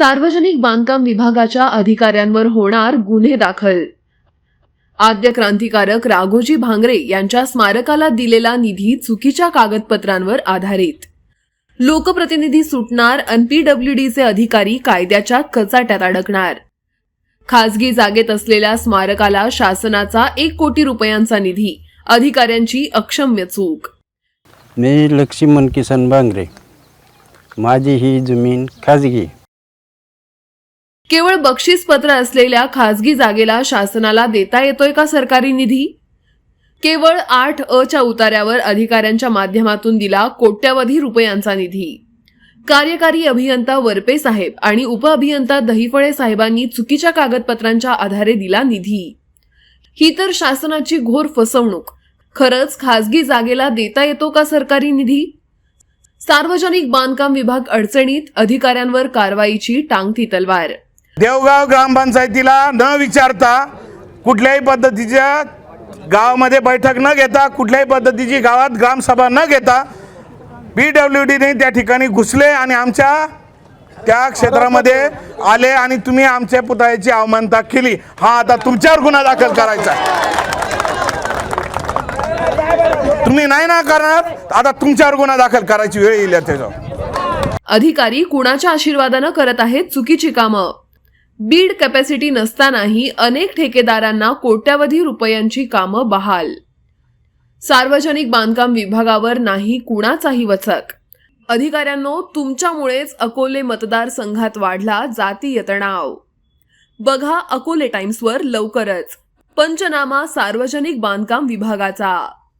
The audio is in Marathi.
सार्वजनिक बांधकाम विभागाच्या अधिकाऱ्यांवर होणार गुन्हे दाखल. आद्य क्रांतिकारक राघोजी भांगरे यांच्या स्मारकाला दिलेला निधी चुकीच्या कागदपत्रांवर आधारित. लोकप्रतिनिधी सुटणार चे अधिकारी कायद्याच्या कचाट्यात अडकणार. खासगी जागेत असलेल्या स्मारकाला शासनाचा एक कोटी रुपयांचा निधी अधिकाऱ्यांची अक्षम्य चूक. मी लक्ष्मण किसन बांगरे माझी ही जमीन खाजगी. केवळ बक्षीसपत्र असलेल्या खासगी जागेला शासनाला देता येतोय का सरकारी निधी? केवळ आठ अ च्या उतार्यावर अधिकाऱ्यांच्या माध्यमातून दिला कोट्यवधी रुपयांचा निधी. कार्यकारी अभियंता वरपे साहेब आणि उपअभियंता दहिफळे साहेबांनी चुकीच्या कागदपत्रांच्या आधारे दिला निधी. ही तर शासनाची घोर फसवणूक. खरंच खासगी जागेला देता येतो का सरकारी निधी? सार्वजनिक बांधकाम विभाग अडचणीत अधिकाऱ्यांवर कारवाईची टांगती तलवार. देवगाव ग्रामपंचायतीला न विचारता कुठल्याही पद्धतीच्या गावामध्ये बैठक न घेता कुठल्याही पद्धतीची गावात ग्रामसभा न घेता पी डब्ल्यू डीने त्या ठिकाणी घुसले आणि आमच्या त्या क्षेत्रामध्ये आले आणि तुम्ही आमच्या पुतळ्याची अवमानता केली. हा आता तुमच्यावर गुन्हा दाखल करायचा तुम्ही नाही ना करणार आता तुमच्यावर गुन्हा दाखल करायची वेळ येईल त्याच्यावर अधिकारी कुणाच्या आशीर्वादानं करत आहेत? चुकीची कामं. बीड कॅपॅसिटी नसतानाही अनेक ठेकेदारांना कोट्यावधी रुपयांची कामं बहाल. सार्वजनिक बांधकाम विभागावर नाही कुणाचाही वचक. अधिकाऱ्यांनो तुमच्यामुळेच अकोले मतदारसंघात वाढला जातीय तणाव. बघा अकोले टाइम्सवर लवकरच. पंचनामा सार्वजनिक बांधकाम विभागाचा.